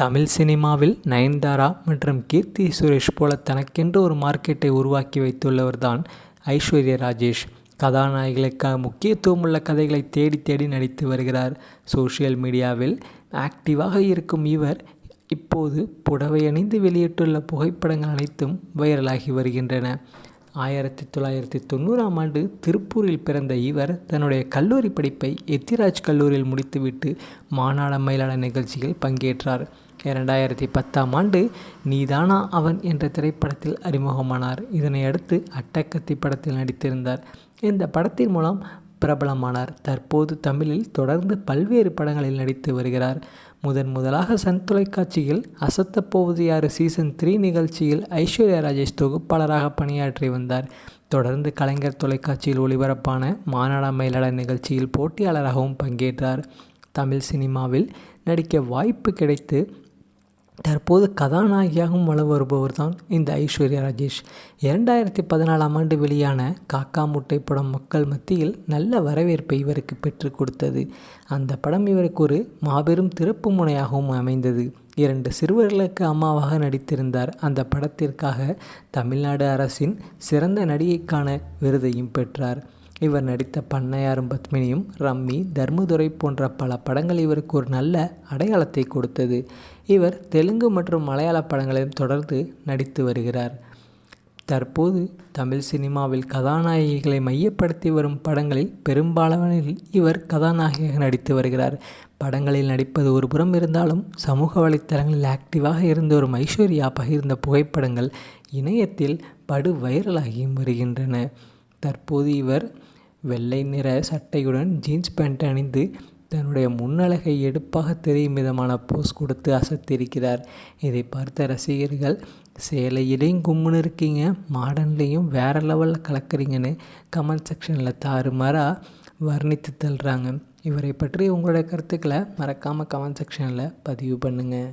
தமிழ் சினிமாவில் நயன்தாரா மற்றும் கீர்த்தி சுரேஷ் போல தனக்கென்று ஒரு மார்க்கெட்டை உருவாக்கி வைத்துள்ளவர்தான் ஐஸ்வர்யா ராஜேஷ். கதாநாயகிகளுக்காக முக்கியத்துவமுள்ள கதைகளை தேடி தேடி நடித்து வருகிறார். சோஷியல் மீடியாவில் ஆக்டிவாக இருக்கும் இவர் இப்போது புடவை அணிந்து வெளியிட்டுள்ள புகைப்படங்கள் அனைத்தும் வைரலாகி வருகின்றன. ஆயிரத்தி தொள்ளாயிரத்தி தொண்ணூறாம் ஆண்டு திருப்பூரில் பிறந்த இவர் தன்னுடைய கல்லூரி படிப்பை எத்திராஜ் கல்லூரியில் முடித்துவிட்டு மாநாட மயிலாள நிகழ்ச்சியில் பங்கேற்றார். இரண்டாயிரத்தி பத்தாம் ஆண்டு நீதானா அவன் என்ற திரைப்படத்தில் அறிமுகமானார். இதனை அடுத்து அட்டக்கத்தி படத்தில் நடித்திருந்தார். இந்த படத்தின் மூலம் பிரபலமானார். தற்போது தமிழில் தொடர்ந்து பல்வேறு படங்களில் நடித்து வருகிறார். முதன் முதலாக சன் தொலைக்காட்சியில் அசத்தப்போவது யாரு? சீசன் த்ரீ நிகழ்ச்சியில் ஐஸ்வர்யா ராஜேஷ் தொகுப்பாளராக பணியாற்றி வந்தார். தொடர்ந்து கலைஞர் தொலைக்காட்சியில் ஒளிபரப்பான மாநாட மயிலாளர் நிகழ்ச்சியில் போட்டியாளராகவும் பங்கேற்றார். தமிழ் சினிமாவில் நடிக்க வாய்ப்பு கிடைத்து தற்போது கதாநாயகியாகவும் வள வருபவர் தான் இந்த ஐஸ்வர்யா ராஜேஷ். இரண்டாயிரத்தி பதினாலாம் ஆண்டு வெளியான காக்கா முட்டை படம் மக்கள் மத்தியில் நல்ல வரவேற்பை இவருக்கு பெற்றுக் கொடுத்தது. அந்த படம் இவருக்கு ஒரு மாபெரும் திறப்பு முனையாகவும் அமைந்தது. இரண்டு சிறுவர்களுக்கு அம்மாவாக நடித்திருந்தார். அந்த படத்திற்காக தமிழ்நாடு அரசின் சிறந்த நடிகைக்கான விருதையும் பெற்றார். இவர் நடித்த பண்ணையாரும் பத்மினியும் ரம்மி தர்மதுரை போன்ற பல படங்கள் இவருக்கு ஒரு நல்ல அடையாளத்தை கொடுத்தது. இவர் தெலுங்கு மற்றும் மலையாள படங்களையும் தொடர்ந்து நடித்து வருகிறார். தற்போது தமிழ் சினிமாவில் கதாநாயகிகளை மையப்படுத்தி வரும் படங்களில் பெரும்பாலானில் இவர் கதாநாயகியாக நடித்து வருகிறார். படங்களில் நடிப்பது ஒரு புறம் இருந்தாலும் சமூக வலைத்தளங்களில் ஆக்டிவாக இருந்த ஒரு ஐஸ்வர்யா பகிர்ந்த புகைப்படங்கள் இணையத்தில் படு வைரலாகியும் வருகின்றன. தற்போது இவர் வெள்ளை நிற சட்டையுடன் ஜீன்ஸ் பேண்ட் அணிந்து தன்னுடைய முன்னழகை எடுப்பாக தெரியும் விதமான போஸ் கொடுத்து அசத்திருக்கிறார். இதை பார்த்த ரசிகர்கள் சேலையிலையும் கும்முன்னு இருக்கீங்க மாடன்லேயும் வேறு லெவலில் கலக்குறீங்கன்னு கமெண்ட் செக்ஷனில் தாறுமாறாக வர்ணித்து தள்ளுறாங்க. இவரை பற்றி உங்களுடைய கருத்துக்களை மறக்காமல் கமெண்ட் செக்ஷனில் பதிவு பண்ணுங்கள்